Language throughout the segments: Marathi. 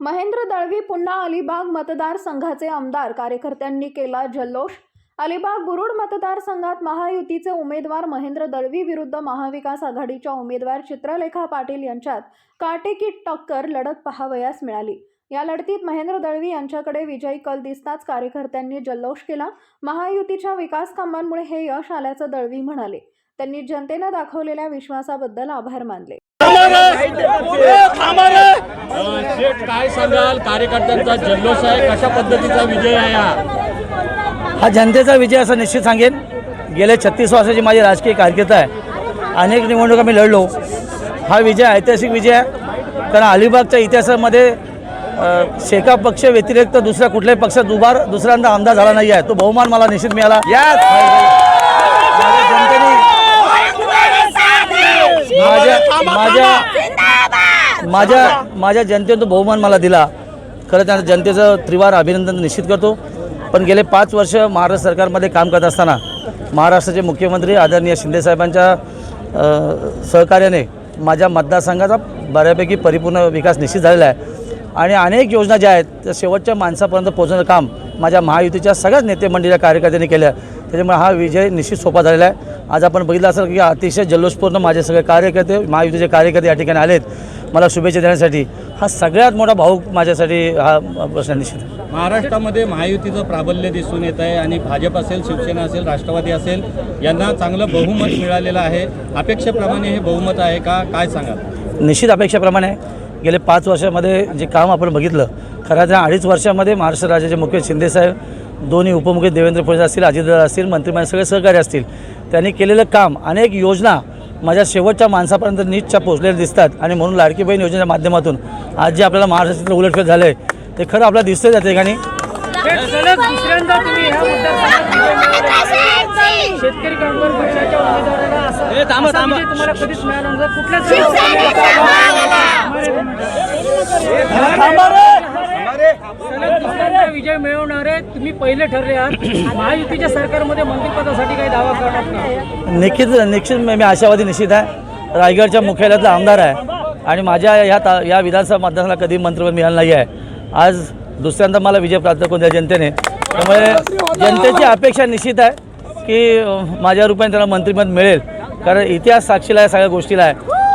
महेंद्र दळवी पुन्हा अलिबाग मतदारसंघाचे आमदार. कार्यकर्त्यांनी केला जल्लोष. अलिबाग बुरुड मतदारसंघात महायुतीचे उमेदवार महेंद्र दळवी विरुद्ध महाविकास आघाडीच्या उमेदवार चित्रलेखा पाटील यांच्यात काटेकी टक्कर लढत पहावयास मिळाली. या लढतीत महेंद्र दळवी यांच्याकडे विजयी कल दिसताच कार्यकर्त्यांनी जल्लोष केला. महायुतीच्या विकास कामांमुळे हे यश आल्याचं दळवी म्हणाले. त्यांनी जनतेनं दाखवलेल्या विश्वासाबद्दल आभार मानले. काय सांगाल? कार्यकर्त्यांचा जल्लोष आहे. कशा पद्धतीचा विजय आहे हा? हा जनतेचा विजय असं निश्चित सांगेन. गेल्या छत्तीस वर्षाची माझी राजकीय कारकीर्द आहे. अनेक निवडणुका मी लढलो. हा विजय ऐतिहासिक विजय आहे. कारण अलिबागच्या इतिहासामध्ये शेका पक्ष व्यतिरिक्त दुसऱ्या कुठल्याही पक्षात उभार दुसऱ्यांदा आमदार झाला नाही आहे. तो बहुमान मला निश्चित मिळाला. जनतेने माझ्या माझ्या माझ्या माझ्या जनतेने तो बहुमान मला दिला. खरं त्या जनतेचं त्रिवार अभिनंदन निश्चित करतो. पण गेले पाच वर्ष महाराष्ट्र सरकारमध्ये काम करत असताना महाराष्ट्राचे मुख्यमंत्री आदरणीय शिंदेसाहेबांच्या सहकार्याने माझ्या मतदारसंघाचा बऱ्यापैकी परिपूर्ण विकास निश्चित झालेला आहे. आणि अनेक योजना ज्या आहेत त्या शेवटच्या माणसापर्यंत पोहोचण्याचं काम माझ्या महायुतीच्या सगळ्याच नेते मंडळीच्या कार्यकर्त्यांनी केलं त्याच्यामुळे हा विजय निश्चित सोपा झालेला आहे. आज आपण बघितलं असेल की अतिशय जल्लोषपूर्ण माझे सगळे कार्यकर्ते महायुतीचे कार्यकर्ते या ठिकाणी आलेत. मला शुभेच्छा देण्यासाठी हा सगळ्यात मोठा भाऊक माझ्यासाठी हा प्रश्न निश्चित. महाराष्ट्रामध्ये महायुतीचं प्राबल्य दिसून येत आहे आणि भाजप असेल शिवसेना असेल राष्ट्रवादी असेल यांना चांगलं बहुमत मिळालेलं आहे. अपेक्षेप्रमाणे हे बहुमत आहे का? काय सांगाल? निश्चित अपेक्षेप्रमाणे. गेले पाच वर्षामध्ये जे काम आपण बघितलं खऱ्या त्या अडीच वर्षामध्ये महाराष्ट्र राज्याचे मुख्य शिंदेसाहेब दोन्ही उपमुख्य देवेंद्र फडणवीस असतील अजितदादा असतील मंत्रिमंडळ सगळे सहकारी असतील त्यांनी केलेलं काम अनेक योजना माझ्या शेवटच्या माणसापर्यंत नीटच्या पोचलेल्या दिसतात. आणि म्हणून लाडकी बहीण योजनेच्या माध्यमातून आज जे आपल्याला महाराष्ट्रातलं उलटफेर झालं आहे ते खरं आपल्याला दिसतंय त्या ठिकाणी. शेतकरी कामगार पक्षाच्या उमेदवाराला असा असा विजय तुम्हाला कधीच मिळाला नव्हता कुठल्याच सलग दुसऱ्यांदा विजय मिळवणारे तुम्ही पहिले ठरले आहात. महायुतीच्या सरकारमध्ये मंत्रिपदासाठी काही दावा करणार नाही निश्चित निश्चित मी मी आशावादी निश्चित आहे. रायगडच्या मुख्यालयातला आमदार आहे. आणि माझ्या ह्या ता या विधानसभा मतदारसंघाला कधी मंत्रिपद मिळालं नाही आहे. आज दुसऱ्यांदा मला विजय प्राप्त करून द्या जनतेने. त्यामुळे जनतेची अपेक्षा निश्चित आहे. की माझ्या रूपाने त्याला मंत्रिपद मिळेल. कारण इतिहास साक्षीला आहे सगळ्या गोष्टीला आहे.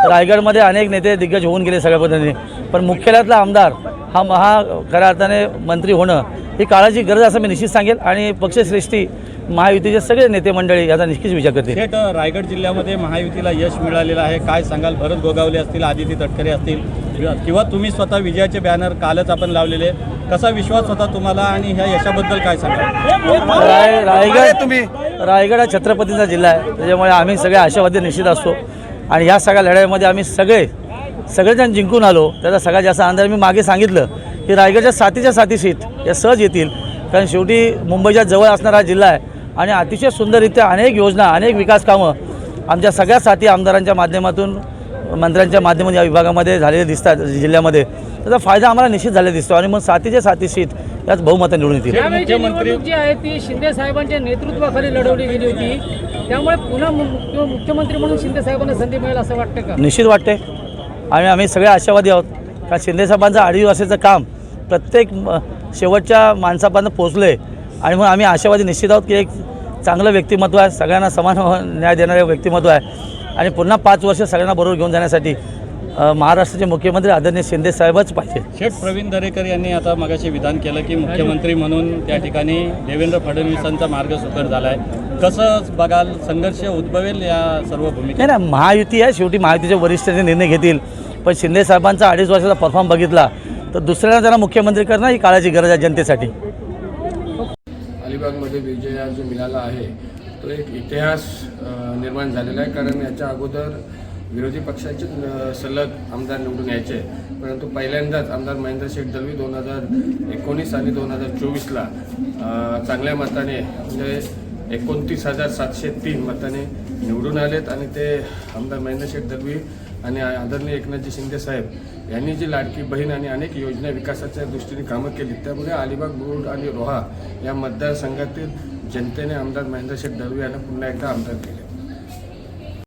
रायगडमध्ये अनेक नेते दिग्गज होऊन गेले सगळ्या पद्धतीने. पण मुख्यालयातला आमदार हा हा खऱ्या अर्थाने मंत्री होणं ही काळाची गरज असं मी निश्चित सांगेल. आणि पक्षश्रेष्ठी महायुतीचे सगळे नेते मंडळी याचा निश्चित विचार करतील. थेट रायगड जिल्ह्यामध्ये महायुतीला यश मिळालेलं आहे. काय सांगाल? भरत गोगावले असतील आदिती तटकरे असतील किंवा- किंवा तुम्ही स्वतः विजयाचे बॅनर कालच आपण लावलेले कसा विश्वास होता तुम्हाला आणि ह्या यशाबद्दल काय सांगाल? राय रायगड तुम्ही. रायगड हा छत्रपतींचा जिल्हा आहे. त्याच्यामुळे आम्ही सगळे आशावादी निश्चित असतो. आणि ह्या सगळ्या लढाईमध्ये आम्ही सगळे सगळेजण जिंकून आलो. त्याचा सगळ्यात जास्त अंदाज मी मागे सांगितलं की रायगडच्या सातीच्या साती सीट या सहज येतील. कारण शेवटी मुंबईच्या जवळ असणारा हा जिल्हा आहे. आणि अतिशय सुंदररित्या अनेक योजना अनेक विकास कामं आमच्या सगळ्या साथी आमदारांच्या माध्यमातून मंत्र्यांच्या माध्यमातून या विभागामध्ये झालेले दिसतात जिल्ह्यामध्ये. त्याचा फायदा आम्हाला निश्चित झालेला दिसतो आणि मग सातीच्या साती सीट याच बहुमतं निवडून येतील. मुख्यमंत्री- जी आहे ती शिंदे साहेबांच्या नेतृत्वाखाली लढवली गेली होती. त्यामुळे पुन्हा मुख्यमंत्री म्हणून शिंदे साहेबांना संधी मिळेल असं वाटतं का? निश्चित वाटते आणि आम्ही सगळे आशावादी आहोत. कारण शिंदेसाहेबांचं अडीच वर्षाचं काम प्रत्येक म- शेवटच्या माणसापर्यंत पोचलं आहे आणि मग आम्ही आशावादी निश्चित आहोत की एक चांगलं व्यक्तिमत्व आहे. सगळ्यांना समान न्याय देणारं व्यक्तिमत्व आहे. आणि पुन्हा पाच वर्ष सगळ्यांना बरोबर घेऊन जाण्यासाठी महाराष्ट्राचे मुख्यमंत्री आदरणीय शिंदे साहेबच पाहिजे. शेठ प्रवीण दरेकर यांनी आता मगाशी विधान केलं की मुख्यमंत्री म्हणून त्या ठिकाणी देवेंद्र फडणवीसांचा मार्ग सुकर झाला आहे कसं बघाल संघर्ष उद्भवेल या सर्व भूमिका नाही ना महायुती आहे शेवटी महायुतीचे वरिष्ठांचे निर्णय घेतील. पण शिंदे साहेबांचा अडीच वर्षाचा परफॉर्म बघितला तर दुसऱ्यांना त्यांना मुख्यमंत्री करणं ही काळाची गरज आहे जनतेसाठी. अलिबागमध्ये विजय जो मिळाला आहे. तो एक इतिहास निर्माण झालेला आहे. कारण याच्या अगोदर विरोधी पक्षाचे सलग आमदार निवडून यायचे. परंतु पहिल्यांदाच आमदार महेंद्र शेठ दलवी दोन हजार एकोणीस आणि दोन हजार चोवीसला चांगल्या मताने म्हणजे एकोणतीस हजार सातशे तीन मताने निवडून आलेत आणि ते आमदार महेंद्र शेठ दलवी आणि आदरणीय एकनाथजी शिंदे साहेब यांनी जी लाडकी बहीण आणि अनेक योजना विकासाच्या दृष्टीने कामं केली त्यामुळे अलिबाग बुरुड आणि रोहा या मतदारसंघातील जनतेने आमदार महेंद्र शेठ दलवी यांना पुन्हा एकदा आमदार केले.